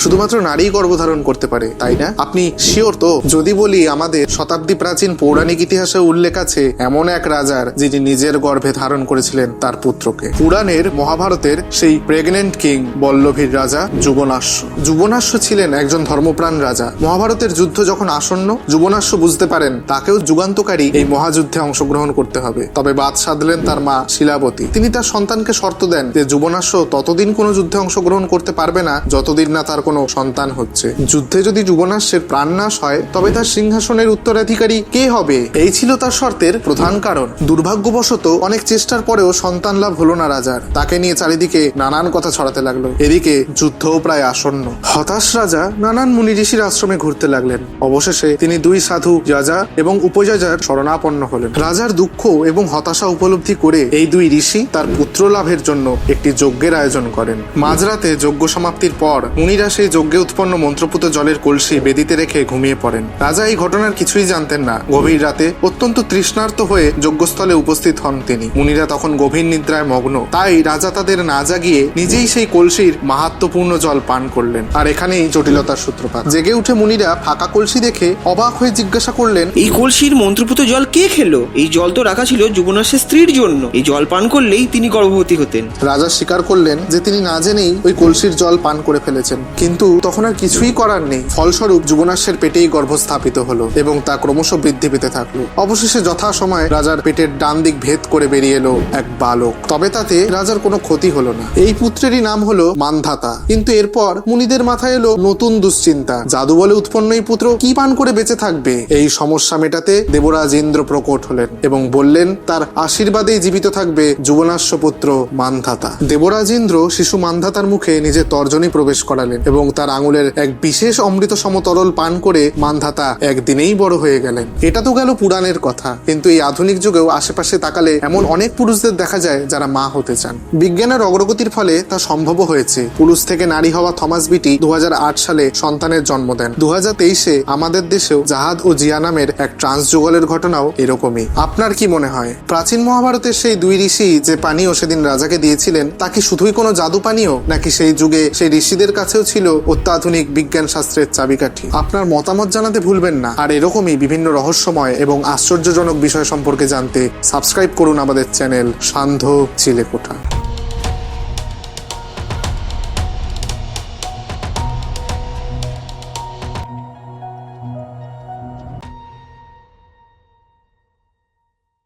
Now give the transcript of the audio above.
শুধুমাত্র নারী গর্ভধারণ করতে পারে, তাই না? আপনি শিওর তো? যদি বলি, আমাদের শতাব্দী প্রাচীন পৌরাণিক ইতিহাসে উল্লেখ আছে এমন এক রাজার যিনি নিজের গর্ভে ধারণ করেছিলেন তার পুত্রকে। পুরাণের মহাভারতের সেই প্রেগনেন্ট কিং বল্লভীর রাজা যুবনাশ্য। যুবনাশ্য ছিলেন একজন ধর্মপ্রাণ রাজা। মহাভারতের যুদ্ধ যখন আসন্ন, যুবনাশ্য বুঝতে পারেন, তাকেও যুগান্তকারী এই মহাযুদ্ধে অংশগ্রহণ করতে হবে। তবে বাদ সাধলেন তার মা শিলাবতী। তিনি তার সন্তানকে শর্ত দেন যে, যুবনাশ্য ততদিন কোনো যুদ্ধে অংশগ্রহণ করতে পারবে না, যতদিন না তার কোনো সন্তান হচ্ছে। যুদ্ধে যদি যুবনাশ্বের প্রাণনাশ হয়, তবে তার সিংহাসনের উত্তরাধিকারী কে হবে? এই ছিল তার শর্তের প্রধান কারণ। দুর্ভাগ্যবশত অনেক চেষ্টার পরেও সন্তান লাভ হলো না রাজার। তাকে নিয়ে চারিদিকে নানান কথা ছড়াতে লাগল। এদিকে যুদ্ধও প্রায় আসন্ন। হতাশ রাজা নানান মুনি ঋষির আশ্রমে ঘুরতে লাগলেন। অবশেষে তিনি দুই সাধু, যাজা এবং উপযাজার শরণাপন্ন হলেন। রাজার দুঃখ এবং হতাশা উপলব্ধি করে এই দুই ঋষি তার পুত্র লাভের জন্য একটি যজ্ঞের আয়োজন করেন। মাঝরাতে যজ্ঞ সমাপ্তির পর মুনিরা সেই যজ্ঞে উৎপন্ন মন্ত্রপুত জলের কলসি বেদিতে রেখে ঘুমিয়ে পড়েন। রাজা এই ঘটনার কিছুই জানতেন না। গভীর রাতে অত্যন্ত তৃষ্ণার্ত হয়ে যজ্ঞস্থলে উপস্থিত হন তিনি। মুনিরা তখন গভীর নিদ্রায় মগ্ন। তাই রাজা তাদের না জাগিয়ে নিজেই সেই কলসির মাহাত্মপূর্ণ জল পান করলেন। আর এখানেই জটিলতার সূত্রপাত। জেগে উঠে মুনিরা ফাঁকা কলসি দেখে অবাক হয়ে জিজ্ঞাসা করলেন এই কলসির মন্ত্রপুত জল কে খেলো? এই জল তো রাখা ছিল যুবনাশের স্ত্রীর জন্য। এই জল পান করলেই তিনি গর্ভবতী হতেন। রাজা স্বীকার করলেন যে তিনি না জেনেই ওই কলসির জল পান করে ফেলেছেন। কিন্তু তখন আর কিছুই করার নেই। ফলস্বরূপ যুবনাশের পেটেই গর্ভ স্থাপিত হলো এবং তা ক্রমশ বৃদ্ধি পেতে থাকল। অবশেষে যথাসময় রাজার পেটের ডান দিক ভেদ করে বেরিয়ে এলো এক বালক। তবে তাতে রাজার কোনো ক্ষতি হলো না। এই পুত্রেরই নাম হলো মানধাতা। কিন্তু এরপর মুনিদের মাথায় এলো নতুন দুশ্চিন্তা। জাদু বলে উৎপন্ন এই পুত্র কি পান করে বেঁচে থাকবে? এই সমস্যা মেটাতে দেবরাজ ইন্দ্র প্রকট হলেন এবং বললেন, তার আশীর্বাদেই জীবিত থাকবে যুবনাশ্য পুত্র মানধাতা। দেবরাজ ইন্দ্র শিশু মানধাতার মুখে নিজের তর্জনী প্রবেশ করালেন এবং তার আঙুলের এক বিশেষ অমৃত সমতরল পান করে মানধাতা একদিনেই বড় হয়ে গেলেন। এটা তো গেল পুরাণের কথা। কিন্তু এই আধুনিক যুগেও আশেপাশে তাকালে এমন অনেক পুরুষদের দেখা যায় যারা মা হতে চান। বিজ্ঞানের অগ্রগতির ফলে তা সম্ভব হয়েছে। পুরুষ থেকে নারী হওয়া থমাস বিটি দু হাজার আট সালে সন্তানের জন্ম দেন। দু আমাদের দেশেও জাহাদ ও জিয়া নামের এক ট্রান্স যুগলের ঘটনাও এরকমই। আপনার কি মনে হয়? প্রাচীন মহাভারতের সেই দুই ঋষি যে পানীয় সেদিন রাজাকে দিয়েছিলেন, তা কি শুধুই কোনো জাদু পানীয় নাকি সেই যুগে সেই ঋষিদের কাছেও ছিল অত্যাধুনিক বিজ্ঞান শাস্ত্রের চাবিকাঠি। আপনার মতামত জানাতে ভুলবেন না। আর এরকমই বিভিন্ন রহস্যময় এবং আশ্চর্যজনক বিষয় সম্পর্কে জানতে সাবস্ক্রাইব করুন আমাদের চ্যানেল সান্ধ্য চিলেকোঠা